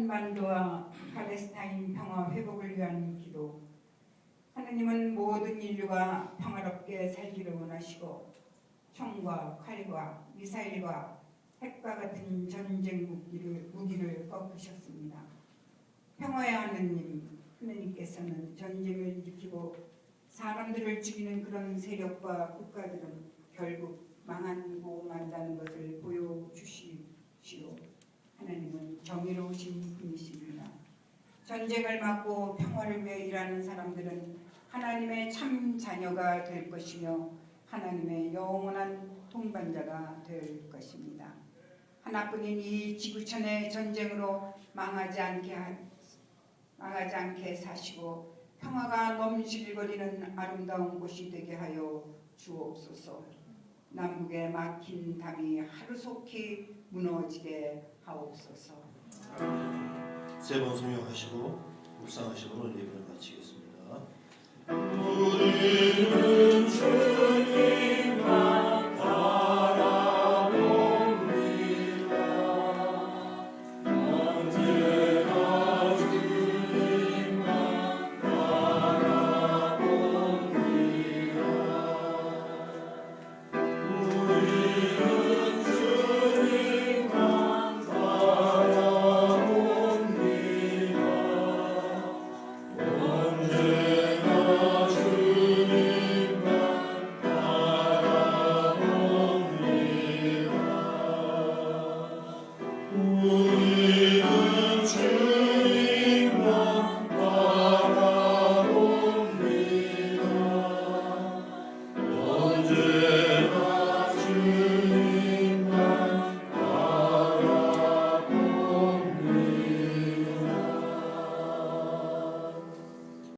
한반도와 팔레스타인 평화 회복을 위한 기도. 하느님은 모든 인류가 평화롭게 살기를 원하시고 총과 칼과 미사일과 핵과 같은 전쟁 무기를, 무기를 꺾으셨습니다. 평화의 하느님, 하느님께서는 전쟁을 일으키고 사람들을 죽이는 그런 세력과 국가들은 결국 망하고 만다는 것을 보여주시시오. 하나님은 정의로우신 분이십니다. 전쟁을 막고 평화를 위해 일하는 사람들은 하나님의 참 자녀가 될 것이며 하나님의 영원한 동반자가 될 것입니다. 하나뿐인 이 지구촌의 전쟁으로 망하지 않게 하- 망하지 않게 사시고 평화가 넘실거리는 아름다운 곳이 되게 하여 주옵소서. 남북에 막힌 담이 하루속히 무너지게 하옵소서. 세 번 성령하시고